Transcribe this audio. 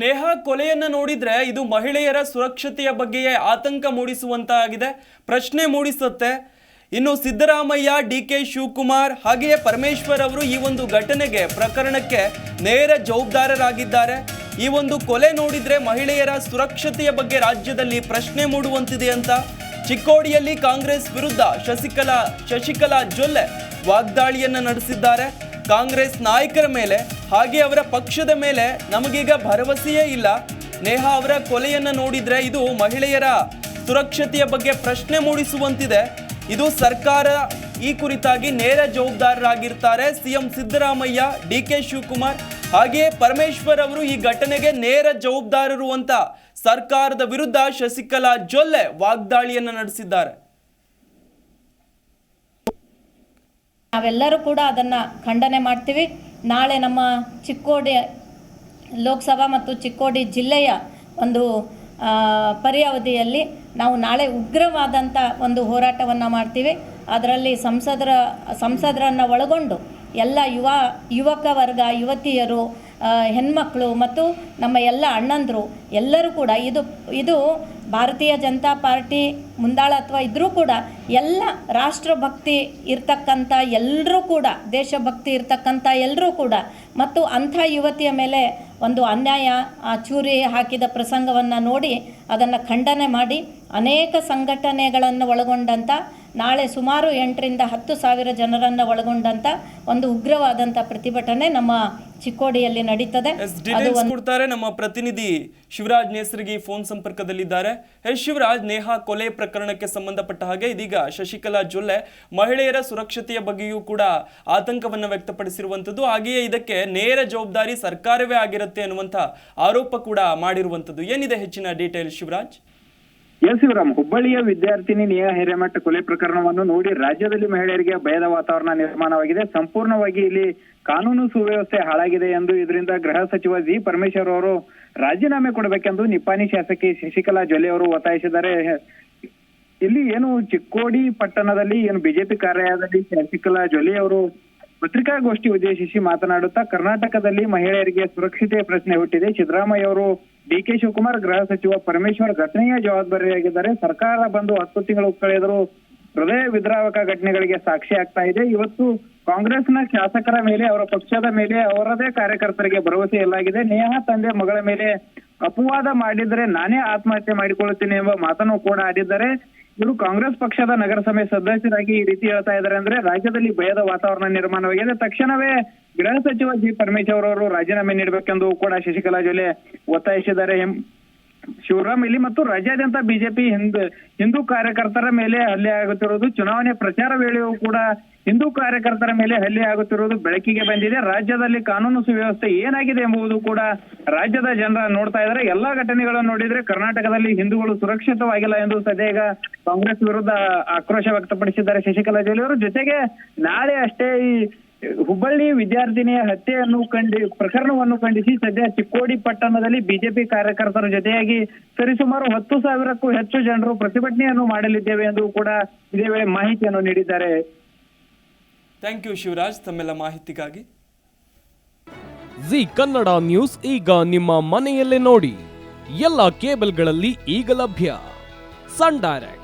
ನೇಹಾ ಕೊಲೆಯನ್ನ ನೋಡಿದ್ರೆ ಇದು ಮಹಿಳೆಯರ ಸುರಕ್ಷತೆಯ ಬಗ್ಗೆಯೇ ಆತಂಕ ಮೂಡಿಸುವಂತಾಗಿದೆ. ಪ್ರಶ್ನೆ ಮೂಡಿಸುತ್ತೆ. ಇನ್ನು ಸಿದ್ದರಾಮಯ್ಯ ಡಿ ಕೆ ಶಿವಕುಮಾರ್ ಹಾಗೆಯೇ ಪರಮೇಶ್ವರ್ ಅವರು ಈ ಒಂದು ಘಟನೆಗೆ ಪ್ರಕರಣಕ್ಕೆ ನೇರ ಜವಾಬ್ದಾರರಾಗಿದ್ದಾರೆ. ಈ ಒಂದು ಕೊಲೆ ನೋಡಿದ್ರೆ ಮಹಿಳೆಯರ ಸುರಕ್ಷತೆಯ ಬಗ್ಗೆ ರಾಜ್ಯದಲ್ಲಿ ಪ್ರಶ್ನೆ ಮೂಡುವಂತಿದೆ ಅಂತ. ಚಿಕ್ಕೋಡಿಯಲ್ಲಿ ಕಾಂಗ್ರೆಸ್ ವಿರುದ್ಧ ಶಶಿಕಲಾ ಶಶಿಕಲಾ ಜೊಲ್ಲೆ ವಾಗ್ದಾಳಿಯನ್ನ ನಡೆಸಿದ್ದಾರೆ. ಕಾಂಗ್ರೆಸ್ ನಾಯಕರ ಮೇಲೆ ಹಾಗೆ ಅವರ ಪಕ್ಷದ ಮೇಲೆ ನಮಗೀಗ ಭರವಸೆಯೇ ಇಲ್ಲ. ನೇಹಾ ಅವರ ಕೊಲೆಯನ್ನು ನೋಡಿದ್ರೆ ಇದು ಮಹಿಳೆಯರ ಸುರಕ್ಷತೆಯ ಬಗ್ಗೆ ಪ್ರಶ್ನೆ ಮೂಡಿಸುವಂತಿದೆ. ಇದು ಸರ್ಕಾರ ಈ ಕುರಿತಾಗಿ ನೇರ ಜವಾಬ್ದಾರರಾಗಿರ್ತಾರೆ. CM Siddaramaiah, D K Shivakumar ಹಾಗೆಯೇ ಪರಮೇಶ್ವರ್ ಅವರು ಈ ಘಟನೆಗೆ ನೇರ ಜವಾಬ್ದಾರರು ಅಂತ ಸರ್ಕಾರದ ವಿರುದ್ಧ ಶಶಿಕಲಾ ಜೊಲ್ಲೆ ವಾಗ್ದಾಳಿಯನ್ನು ನಡೆಸಿದ್ದಾರೆ. ನಾವೆಲ್ಲರೂ ಕೂಡ ಅದನ್ನು ಖಂಡನೆ ಮಾಡ್ತೀವಿ. ನಾಳೆ ನಮ್ಮ ಚಿಕ್ಕೋಡಿ ಲೋಕಸಭಾ ಮತ್ತು ಚಿಕ್ಕೋಡಿ ಜಿಲ್ಲೆಯ ಒಂದು ಪರ್ಯಾವಧಿಯಲ್ಲಿ ನಾವು ನಾಳೆ ಉಗ್ರವಾದಂಥ ಒಂದು ಹೋರಾಟವನ್ನು ಮಾಡ್ತೀವಿ. ಅದರಲ್ಲಿ ಸಂಸದರ, ಸಂಸದರನ್ನು ಒಳಗೊಂಡು ಎಲ್ಲ ಯುವ, ಯುವಕ ವರ್ಗ, ಯುವತಿಯರು ಹೆಣ್ಮಕ್ಕಳು ಮತ್ತು ನಮ್ಮ ಎಲ್ಲ ಅಣ್ಣಂದರು ಎಲ್ಲರೂ ಕೂಡ ಇದು ಇದು ಭಾರತೀಯ ಜನತಾ ಪಾರ್ಟಿ ಮುಂದಾಳತ್ವ ಇದ್ದರೂ ಕೂಡ ಎಲ್ಲ ರಾಷ್ಟ್ರಭಕ್ತಿ ಇರ್ತಕ್ಕಂಥ ಎಲ್ಲರೂ ಕೂಡ ದೇಶಭಕ್ತಿ ಇರ್ತಕ್ಕಂಥ ಎಲ್ಲರೂ ಕೂಡ ಮತ್ತು ಅಂಥ ಯುವತಿಯ ಮೇಲೆ ಒಂದು ಅನ್ಯಾಯ ಆ ಚೂರಿ ಹಾಕಿದ ಪ್ರಸಂಗವನ್ನು ನೋಡಿ ಅದನ್ನು ಖಂಡನೆ ಮಾಡಿ ಅನೇಕ ಸಂಘಟನೆಗಳನ್ನು ಒಳಗೊಂಡಂಥ ನಾಳೆ ಸುಮಾರು ಎಂಟರಿಂದ ಹತ್ತು ಸಾವಿರ ಜನರನ್ನು ಒಳಗೊಂಡಂಥ ಒಂದು ಉಗ್ರವಾದಂಥ ಪ್ರತಿಭಟನೆ ನಮ್ಮ ಚಿಕ್ಕೋಡಿಯಲ್ಲಿ ನಡೀತದೆ. ಅದು ಕೊಡ್ತಾರೆ ನಮ್ಮ ಪ್ರತಿನಿಧಿ ಶಿವರಾಜ್ ನೇಸರಿಗೆ ಫೋನ್ ಸಂಪರ್ಕದಲ್ಲಿದ್ದಾರೆ. ಎಸ್ ಶಿವರಾಜ್ ನೇಹಾ ಕೊಲೆ ಪ್ರಕರಣಕ್ಕೆ ಸಂಬಂಧಪಟ್ಟ ಹಾಗೆ ಇದೀಗ ಶಶಿಕಲಾ ಜೊಲ್ಲೆ ಮಹಿಳೆಯರ ಸುರಕ್ಷತೆಯ ಬಗ್ಗೆಯೂ ಕೂಡ ಆತಂಕವನ್ನು ವ್ಯಕ್ತಪಡಿಸಿರುವಂಥದ್ದು. ಹಾಗೆಯೇ ಇದಕ್ಕೆ ನೇರ ಜವಾಬ್ದಾರಿ ಸರ್ಕಾರವೇ ಆಗಿರುತ್ತೆ ಅನ್ನುವಂಥ ಆರೋಪ ಕೂಡ ಮಾಡಿರುವಂಥದ್ದು. ಏನಿದೆ ಹೆಚ್ಚಿನ ಡೀಟೇಲ್ ಶಿವರಾಜ್? ಎಸ್ ಶಿವರಾಮ್, ಹುಬ್ಬಳ್ಳಿಯ ವಿದ್ಯಾರ್ಥಿನಿ ನಿಯ ಹಿರೇಮಠ ಕೊಲೆ ಪ್ರಕರಣವನ್ನು ನೋಡಿ ರಾಜ್ಯದಲ್ಲಿ ಮಹಿಳೆಯರಿಗೆ ಭಯದ ವಾತಾವರಣ ನಿರ್ಮಾಣವಾಗಿದೆ. ಸಂಪೂರ್ಣವಾಗಿ ಇಲ್ಲಿ ಕಾನೂನು ಸುವ್ಯವಸ್ಥೆ ಹಾಳಾಗಿದೆ ಎಂದು ಇದರಿಂದ ಗೃಹ ಸಚಿವ ಜಿ. ಪರಮೇಶ್ವರ್ ಅವರು ರಾಜೀನಾಮೆ ಕೊಡಬೇಕೆಂದು ನಿಪ್ಪಾಣಿ ಶಾಸಕಿ ಶಶಿಕಲಾ ಜೊಲ್ಲೆ ಅವರು ಒತ್ತಾಯಿಸಿದ್ದಾರೆ. ಇಲ್ಲಿ ಏನು ಚಿಕ್ಕೋಡಿ ಪಟ್ಟಣದಲ್ಲಿ ಏನು ಬಿಜೆಪಿ ಕಾರ್ಯಾಲಯದಲ್ಲಿ ಶಶಿಕಲಾ ಜೊಲ್ಲೆ ಅವರು ಪತ್ರಿಕಾಗೋಷ್ಠಿ ಉದ್ದೇಶಿಸಿ ಮಾತನಾಡುತ್ತಾ ಕರ್ನಾಟಕದಲ್ಲಿ ಮಹಿಳೆಯರಿಗೆ ಸುರಕ್ಷತೆಯ ಪ್ರಶ್ನೆ ಹುಟ್ಟಿದೆ. ಸಿದ್ದರಾಮಯ್ಯ ಅವರು ಡಿ ಕೆ ಶಿವಕುಮಾರ್ ಗೃಹ ಸಚಿವ ಪರಮೇಶ್ವರ್ ಘಟನೆಯ ಜವಾಬ್ದಾರಿಯಾಗಿದ್ದಾರೆ. ಸರ್ಕಾರ ಬಂದು ಹತ್ತು ತಿಂಗಳು ಕಳೆದರೂ ಹೃದಯ ವಿದ್ರಾವಕ ಘಟನೆಗಳಿಗೆ ಸಾಕ್ಷಿ ಆಗ್ತಾ ಇದೆ. ಇವತ್ತು ಕಾಂಗ್ರೆಸ್ನ ಶಾಸಕರ ಮೇಲೆ, ಅವರ ಪಕ್ಷದ ಮೇಲೆ, ಅವರದೇ ಕಾರ್ಯಕರ್ತರಿಗೆ ಭರವಸೆ ಇಲ್ಲಾಗಿದೆ ನೇಹಾ ತಂದೆ ಮಗಳ ಮೇಲೆ ಅಪವಾದ ಮಾಡಿದ್ರೆ ನಾನೇ ಆತ್ಮಹತ್ಯೆ ಮಾಡಿಕೊಳ್ಳುತ್ತೇನೆ ಎಂಬ ಮಾತನ್ನು ಕೂಡ ಆಡಿದ್ದಾರೆ. ಇವರು ಕಾಂಗ್ರೆಸ್ ಪಕ್ಷದ ನಗರಸಭೆ ಸದಸ್ಯರಾಗಿ ಈ ರೀತಿ ಹೇಳ್ತಾ ಇದ್ದಾರೆ ಅಂದ್ರೆ ರಾಜ್ಯದಲ್ಲಿ ಭಯದ ವಾತಾವರಣ ನಿರ್ಮಾಣವಾಗಿದೆ. ತಕ್ಷಣವೇ ಗೃಹ ಸಚಿವ ಜಿ. ಪರಮೇಶ್ವರ್ ಅವರು ರಾಜೀನಾಮೆ ನೀಡಬೇಕೆಂದು ಕೂಡ ಶಶಿಕಲಾ ಜೊಲ್ಲೆ ಒತ್ತಾಯಿಸಿದ್ದಾರೆ. ಶಿವರಾಮ್ ಇಲ್ಲಿ ಮತ್ತು ರಾಜ್ಯಾದ್ಯಂತ ಬಿಜೆಪಿ ಹಿಂದೂ ಹಿಂದೂ ಕಾರ್ಯಕರ್ತರ ಮೇಲೆ ಹಲ್ಲೆ ಆಗುತ್ತಿರುವುದು, ಚುನಾವಣೆ ಪ್ರಚಾರ ವೇಳೆಯೂ ಕೂಡ ಹಿಂದೂ ಕಾರ್ಯಕರ್ತರ ಮೇಲೆ ಹಲ್ಲೆ ಆಗುತ್ತಿರುವುದು ಬೆಳಕಿಗೆ ಬಂದಿದೆ. ರಾಜ್ಯದಲ್ಲಿ ಕಾನೂನು ಸುವ್ಯವಸ್ಥೆ ಏನಾಗಿದೆ ಎಂಬುದು ಕೂಡ ರಾಜ್ಯದ ಜನರ ನೋಡ್ತಾ ಇದ್ದಾರೆ. ಎಲ್ಲಾ ಘಟನೆಗಳನ್ನು ನೋಡಿದ್ರೆ ಕರ್ನಾಟಕದಲ್ಲಿ ಹಿಂದೂಗಳು ಸುರಕ್ಷಿತವಾಗಿಲ್ಲ ಎಂದು ಸದ್ಯ ಕಾಂಗ್ರೆಸ್ ವಿರುದ್ಧ ಆಕ್ರೋಶ ವ್ಯಕ್ತಪಡಿಸಿದ್ದಾರೆ ಶಶಿಕಲಾ ಜೊಲ್ಲೆ ಅವರು. ಜೊತೆಗೆ ನಾಳೆ ಅಷ್ಟೇ ಈ ಹುಬ್ಬಳ್ಳಿ ವಿದ್ಯಾರ್ಥಿನಿಯ ಹತ್ಯೆಯನ್ನು ಖಂಡಿ ಪ್ರಕರಣವನ್ನು ಖಂಡಿಸಿ ಸದ್ಯ ಚಿಕ್ಕೋಡಿ ಪಟ್ಟಣದಲ್ಲಿ ಬಿಜೆಪಿ ಕಾರ್ಯಕರ್ತರ ಜೊತೆಯಾಗಿ ಸರಿಸುಮಾರು ಹತ್ತು ಸಾವಿರಕ್ಕೂ ಹೆಚ್ಚು ಜನರು ಪ್ರತಿಭಟನೆಯನ್ನು ಮಾಡಲಿದ್ದೇವೆ ಎಂದು ಕೂಡ ಇದೇ ವೇಳೆ ಮಾಹಿತಿಯನ್ನು ನೀಡಿದ್ದಾರೆ. ಥ್ಯಾಂಕ್ ಯು ಶಿವರಾಜ್ ತಮ್ಮೆಲ್ಲ ಮಾಹಿತಿಗಾಗಿ. ಜಿ ಕನ್ನಡ ನ್ಯೂಸ್ ಈಗ ನಿಮ್ಮ ಮನೆಯಲ್ಲೇ ನೋಡಿ. ಎಲ್ಲ ಕೇಬಲ್ಗಳಲ್ಲಿ ಈಗ ಲಭ್ಯ. ಸನ್ ಡೈರೆಕ್ಟ್